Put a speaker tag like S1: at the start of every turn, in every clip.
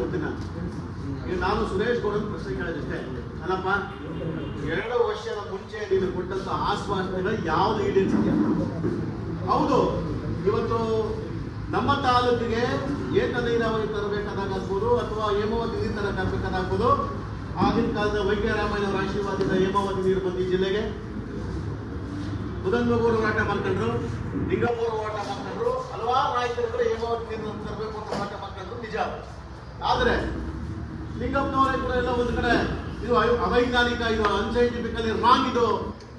S1: ಕೊಡ್ತೀನಿ ನಾನು ಸುರೇಶ್ ಗೌಡ ಪ್ರಶ್ನೆ ಕೇಳಿದಷ್ಟೇ ಅಲ್ಲಪ್ಪ, ಎರಡು ವರ್ಷದ ಮುಂಚೆ ನೀನು ಕೊಟ್ಟಂತ ಆಶ್ವಾಸನೆಗಳು ಯಾವ್ದು ಈಡೇರಿಸಿದೆ ಹೌದು, ಇವತ್ತು ನಮ್ಮ ತಾಲೂಕಿಗೆ ಏಕ ನೀರಾವರಿ ತರಬೇಕಾದಾಗಬಹುದು ಅಥವಾ ಹೇಮಾವತಿ ನೀರು ತರಬೇಕಾದಾಗಬಹುದು ಆಗಿನ ಕಾಲದ ವೈದ್ಯರಾಮಯ್ಯನವರ ಆಶೀರ್ವಾದದಿಂದ ಹೇಮಾವತಿ ನೀರು ಬಂದ ಜಿಲ್ಲೆಗೆ. ಬುಧನ್ಮಗೂರು ಹೋರಾಟ ಮಾಡ್ಕೊಂಡ್ರು ನಿಂಗಪುರ ಹೋರಾಟ ಮಾಡ್ಕೊಂಡ್ರು, ಹಲವಾರು ನಾಯಕರುಗಳು ಹೇಮಾವತಿ ನೀರು ತರಬೇಕು ಅಂತ ಹೋರಾಟ ಮಾಡ್ಕೊಂಡ್ರು, ನಿಜ ಆದರೆ ಲಿಂಗಪ್ಪನವರೇ ಕೂಡ ಎಲ್ಲ ಒಂದು ಕಡೆ ಇದು ಅವ- ಅವೈಜ್ಞಾನಿಕ ಇದು ಅನ್ಸೈಂಟಿಫಿಕಲಿ ರಾಂಗ್ ಇದು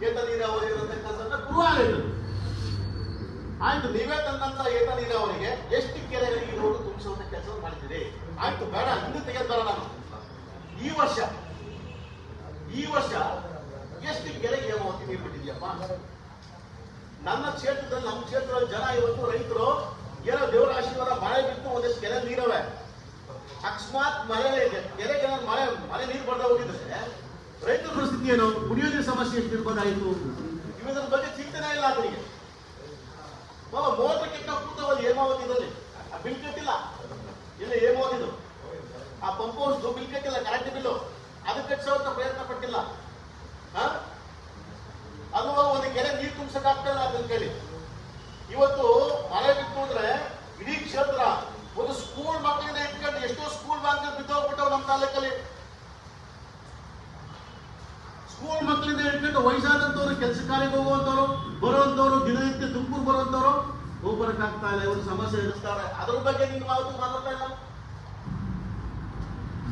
S1: ಏತ ನೀರಾವರಿ ಇರತಕ್ಕಂಥ ಆಯ್ತು, ನೀವೇ ತಂದಂತ ಏತ ನೀರಾವರಿಗೆ ಎಷ್ಟು ಕೆರೆಗಳಿಗೆ ರೋಡು ತುಂಬಿಸುವಂತ ಕೆಲಸ ಮಾಡಿದ್ದೀರಿ? ಆಯ್ತು, ಬೇಡ ಹಿಂದೆ ತೆಗೆದಾರ ನಾನು ಈ ವರ್ಷ ಈ ವರ್ಷ ಎಷ್ಟು ಕೆರೆಗೆ ಹೇಮಾವತಿ ನೀರು ಬಿಟ್ಟಿದ್ಯಪ್ಪ ನನ್ನ ಕ್ಷೇತ್ರದಲ್ಲಿ, ನಮ್ಮ ಕ್ಷೇತ್ರದ ಜನ ಇವತ್ತು ರೈತರು, ಏನೋ ದೇವರ ಆಶೀರ್ವಾದ ಮಳೆ ಬಿಟ್ಟು ಒಂದಷ್ಟು ಕೆರೆ ನೀರವೆ. ಅಕಸ್ಮಾತ್ ಮಳೆ ಕೆರೆಗೆ ಏನಾದ್ರು ಮಳೆ ಮಳೆ ನೀರು ಬರ್ತಾ ಹೋಗಿದ್ರೆ ರೈತರ ಪರಿಸ್ಥಿತಿ ಏನು? ಕುಡಿಯೋ ನೀರು ಸಮಸ್ಯೆ ಎಷ್ಟು ಇರ್ಬೋದಾಯಿತು ಇವುದ್ರ ಬಗ್ಗೆ ಚಿಂತನೆ ಇಲ್ಲ ಅವರಿಗೆ. ಬಾಬಾ ಮೋಟರ್ ಕೆಟ್ಟ ಕೂತವಲ್ಲಿ ಇದರಲ್ಲಿ ಆ ಬಿಲ್ ಕಟ್ಟಿಲ್ಲ. ಇಲ್ಲ ಹೇಮಾವತಿದು? ಆ ಪಂಪ್ ಹೌಸ್ ಬಿಲ್ ಕಟ್ಟಿಲ್ಲ ಕರೆಂಟ್ ಬಿಲ್ಲು. ಅದು ಕಟ್ಟಿಸೋ ಪ್ರಯತ್ನ ಪಟ್ಟಿಲ್ಲ ಆ? ಅದು ಒಂದು ಕೆರೆ ನೀರು ತುಂಬಿಸಕ್ ಆಗ್ತಾ ಇಲ್ಲ ಅದನ್ನ ಕೇಳಿ ಇವತ್ತು ಮಳೆ ಬಿತ್ತು ಅಂದ್ರೆ ಇಡೀ ಕ್ಷೇತ್ರ ಒಂದು ಸ್ಕೂಲ್ ಮಕ್ಕಳಿಂದ ಇಟ್ಕೊಂಡು ಎಷ್ಟೋ ಸ್ಕೂಲ್ ಮಕ್ಕಳು ಬಿದ್ದೋಗ್ಬಿಟ್ಟವು ನಮ್ಮ ತಾಲೂಕಲ್ಲಿ. ಸ್ಕೂಲ್ ಮಕ್ಕಳಿಂದ ಹೇಳ್ಬಿಟ್ಟು ವಯಸ್ಸಾದಂತವ್ರು ಕೆಲಸ ಕಾರ್ಯಕ್ಕೆ ಹೋಗುವಂತವ್ರು ಬರುವಂತವ್ರು ದಿನನಿತ್ಯ ತುಮಕೂರು ಬರುವಂತವ್ರು ಹೋಗ್ಬರಕ್ಕಾಗ್ತಾ ಇಲ್ಲ, ಇವರು ಸಮಸ್ಯೆ ಎದುರಿಸ್ತಾರೆ. ಅದ್ರ ಬಗ್ಗೆ ನಿಮ್ಗೆ ಮಾತು ಮಾತಾಡ್ತಾ ಇಲ್ಲ?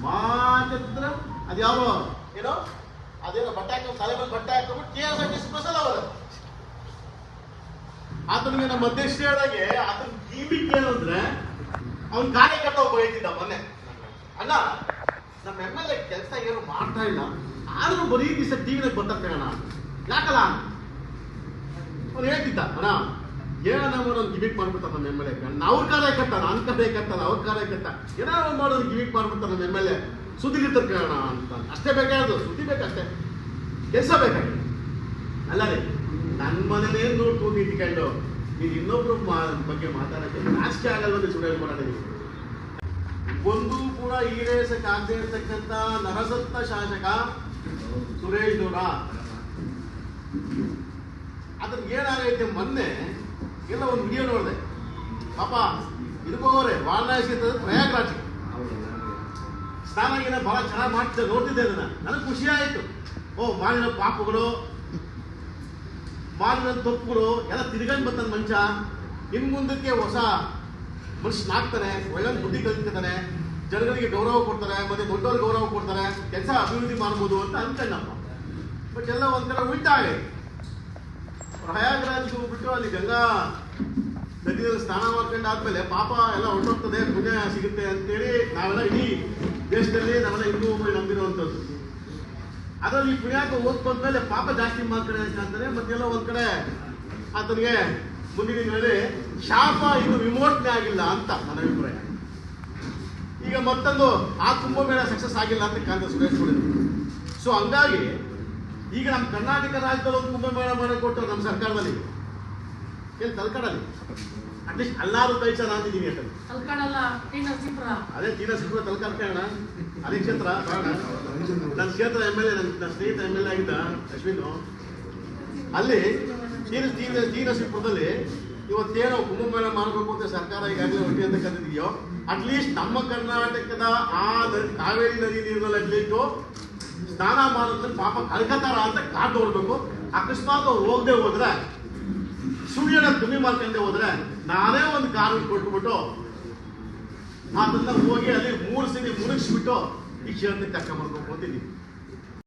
S1: ಮಾತಿದ್ರೆ ಅದ್ಯಾವ ಏನೋ? ಅದೇನೋ ಬಟ್ಟೆ ಹಾಕೊಂಡು ತಲೆ ಮೇಲೆ ಬಟ್ಟೆ ಹಾಕೊಂಡ್ಬಿಟ್ಟು K S R T C ಅವರು ಆತನಿಗೆ ನಮ್ಮ ಅಧ್ಯಕ್ಷ ಹೇಳಿದಾಗೆ ಆತನ ಗಿಮಿಕ್ ಅಂದ್ರೆ ಅವ್ನ ಕಾರ್ಯಕರ್ತ ಒಬ್ಬ ಹೇಳ್ತಿದ್ದ ಮೊನ್ನೆ. ಅಣ್ಣ ನಮ್ಮ ಎಂ ಎಲ್ ಎ ಕೆಲಸ ಏನು ಮಾಡ್ತಾ ಇಲ್ಲ. ಆದ್ರೂ ಬರೀ ದಿವಸ ಟಿವಿನಾಗ ಬರ್ತಾರೆ ಅಣ್ಣ. ಯಾಕಲ್ಲ? ಅವ್ನು ಹೇಳ್ತಿದ್ದ, ಅಣ್ಣ, ಏನೋ ಒಂದು ಗಿಮಿಕ್ ಮಾಡ್ಬಿಡ್ತಾರೆ ನಮ್ಮ ಎಂ ಎಲ್ ಎ ಅವ್ರ ಕಾರ್ಯಕರ್ತ ನನ್ನ ಕಟ್ಟಲ್ಲ ಅವ್ರ ಕಾರ್ಯಕರ್ತ ಏನಾದ್ರು ಮಾಡೋದು ಗಿಮಿಕ್ ಮಾಡ್ಬಿಡ್ತಾರೆ ನಮ್ಮ ಎಂ ಎಲ್ ಎ ಸುದ್ದಿಲಿ ಕೇಳೋಣ ಅಂತ. ಅಷ್ಟೇ ಬೇಕಾದ್ರು ಸುದ್ದಿ ಬೇಕಷ್ಟೇ. ಕೆಲಸ ಬೇಕಾಗಿದೆ ಅಲ್ಲ ರೀ ನನ್ನ ಮನೇಲೇ ನೋಡ್ಕೊಂಡು ಇಟ್ಕೊಂಡು ನೀನು ಇನ್ನೊಬ್ರು ಬಗ್ಗೆ ಮಾತಾಡೋಕ್ಕೆ ನಾಚಿಕೆ ಆಗಲ್ವಂತೆ ಸುಡೇಲ್ ಮಾಡೋದು ಒಂದು ಕೂಡ ಈಡೇರಿಸಕ್ಕಾಗದೇ ಇರತಕ್ಕಂತ ನರಸತ್ತ ಶಾಸಕ ಸುರೇಶ್ ದೂರ ಅದ್ರ ಏನಾಗೈತೆ ಮೊನ್ನೆ, ಎಲ್ಲ ಒಂದು ವಿಡಿಯೋ ನೋಡಿದೆ. ಪಾಪ ಇದಕ್ಕೋಗೋರೆ ವಾರಣಾಸಿ ಪ್ರಯಾಗ್ರಾಜ್. ಸ್ನಾನ ಗೀನ ಬಹಳ ಚೆನ್ನಾಗಿ ಮಾಡ್ತಿದ್ದೆ, ನೋಡ್ತಿದ್ದೆ ಅದನ್ನ. ನನಗೆ ಖುಷಿ ಆಯಿತು. ಓ ಮಾಡಿನ ಪಾಪಗಳು ಮಾಡಿನ ತಪ್ಪುಗಳು ಎಲ್ಲ ತಿರ್ಗಂಡ್ ಬರ್ತಾನೆ ಮಂಚ. ಇನ್ ಮುಂದಕ್ಕೆ ಹೊಸ ಮನುಷ್ಯನಾಗ್ತಾನೆ ಒಳ್ಳೆ ಬುದ್ಧಿ ಕಲಿತಾನೆ ಜನಗಳಿಗೆ ಗೌರವ ಕೊಡ್ತಾರೆ, ಮತ್ತೆ ದೊಡ್ಡವ್ರಿಗೆ ಗೌರವ ಕೊಡ್ತಾರೆ, ಕೆಲಸ ಅಭಿವೃದ್ಧಿ ಮಾಡ್ಬೋದು ಅಂತ ಅನ್ಕೊಂಡಪ್ಪ. ಬಟ್ ಎಲ್ಲ ಒಂಥರ ಕಡೆ ಪ್ರಯಾಗ್ರಾಜ್ ಹೋಗ್ಬಿಟ್ಟು ಅಲ್ಲಿ ಗಂಗಾ ನದಿಯಲ್ಲಿ ಸ್ನಾನ ಮಾಡ್ಕೊಂಡು ಆದ್ಮೇಲೆ ಪಾಪ ಎಲ್ಲ ಹೊರಟೋಗ್ತದೆ, ಪುಣ್ಯ ಸಿಗುತ್ತೆ ಅಂತೇಳಿ ನಾವೆಲ್ಲ ಇಡೀ ದೇಶದಲ್ಲಿ ನಾವೆಲ್ಲ ಹಿಂದೂ ನಂಬಿರುವಂಥದ್ದು. ಅದರಲ್ಲಿ ಈ ಪುಣ್ಯಾಕ ಓದ್ಕೊಂಡ್ಮೇಲೆ ಬಂದ್ಮೇಲೆ ಪಾಪ ಜಾಸ್ತಿ ಮಾಡ್ತಾರೆ ಅಂತ ಅಂತಾರೆ, ಮತ್ತೆಲ್ಲ ಒಂದ್ ಕಡೆ ಆತನಿಗೆ ಮುಂದಿನ ಹೇಳಿ ಶಾಪ ಇದು ವಿಮೋಚನೆ ಆಗಿಲ್ಲ ಅಂತ ನನ್ನ ಅಭಿಪ್ರಾಯ. ಈಗ ಮತ್ತೊಂದು ಆ ಕುಂಭಮೇಳ ಸಕ್ಸಸ್ ಆಗಿಲ್ಲ ಅಂತ ಕಾಂಗ್ರೆಸ್ ಸುರೇಶ್ ಸೊ ಹಂಗಾಗಿ ಈಗ ನಮ್ಮ ಕರ್ನಾಟಕ ರಾಜ್ಯದಲ್ಲಿ ಒಂದು ಕುಂಭಮೇಳ ಮಾಡಿಕೊಟ್ಟು ನಮ್ಮ ಸರ್ಕಾರದಲ್ಲಿ ಎಲ್ಲಿ ತಲ್ಕಡಲ್ಲಿ? ಅಟ್ಲೀಸ್ಟ್ ಅಲ್ಲಾರು ಕೈಸ ಅಂತಿದ್ದೀನಿ
S2: ನರಸೀಪುರ
S1: ಅದೇ ತೀರ ಸಿಗುವ ತಲಕಾರ್ಕೋಣ ಅದೇ ಕ್ಷೇತ್ರ. ನನ್ನ ಕ್ಷೇತ್ರ ಎಂ ಎಲ್ ಎ ನನ್ನ ಸ್ನೇಹಿತ ಎಂ ಎಲ್ ಎ ಆಗಿದ್ದ ಅಶ್ವಿನ್. ಅಲ್ಲಿ ತೀರ ತೀರ ಶಿಲ್ಪದಲ್ಲಿ ಇವತ್ತೇನೋ ಕುಂಭಮೇಳ ಮಾಡಬೇಕು ಅಂತ ಸರ್ಕಾರ ಈಗಾಗಲೇ ಹೊಟ್ಟೆ ಅಂತ ಕರೆದಿದೆಯೋ ಅಟ್ಲೀಸ್ಟ್ ನಮ್ಮ ಕರ್ನಾಟಕದ ಆ ಕಾವೇರಿ ನದಿ ನೀರಿನಲ್ಲಿ ಅಟ್ಲೀಸ್ಟು ಸ್ನಾನ ಮಾಡಿದ್ರೆ ಪಾಪ ಕಲ್ಕತ್ತಾರ ಅಂತ ಕಾದು ನೋಡ್ಬೇಕು. ಅಕಸ್ಮಾತ್ ಅವ್ರು ಹೋಗದೆ ಹೋದ್ರೆ ಸುಳ್ಳಿನ ಕಮ್ಮಿ ಮಾಡ್ಕೊಂಡೆ ಹೋದ್ರೆ ನಾನೇ ಒಂದು ಕಾರು ಕೊಟ್ಬಿಟ್ಟು ಅದನ್ನ ಹೋಗಿ ಅಲ್ಲಿ ಮೂರು ಸಲ ಮುಳುಗಿಸ್ಬಿಟ್ಟು ಈ ಕ್ಷೇತ್ರಕ್ಕೆ ಕರ್ಕೊಂಡ್ಬರ್ಬೇಕು ಅಂತಿದ್ದೀನಿ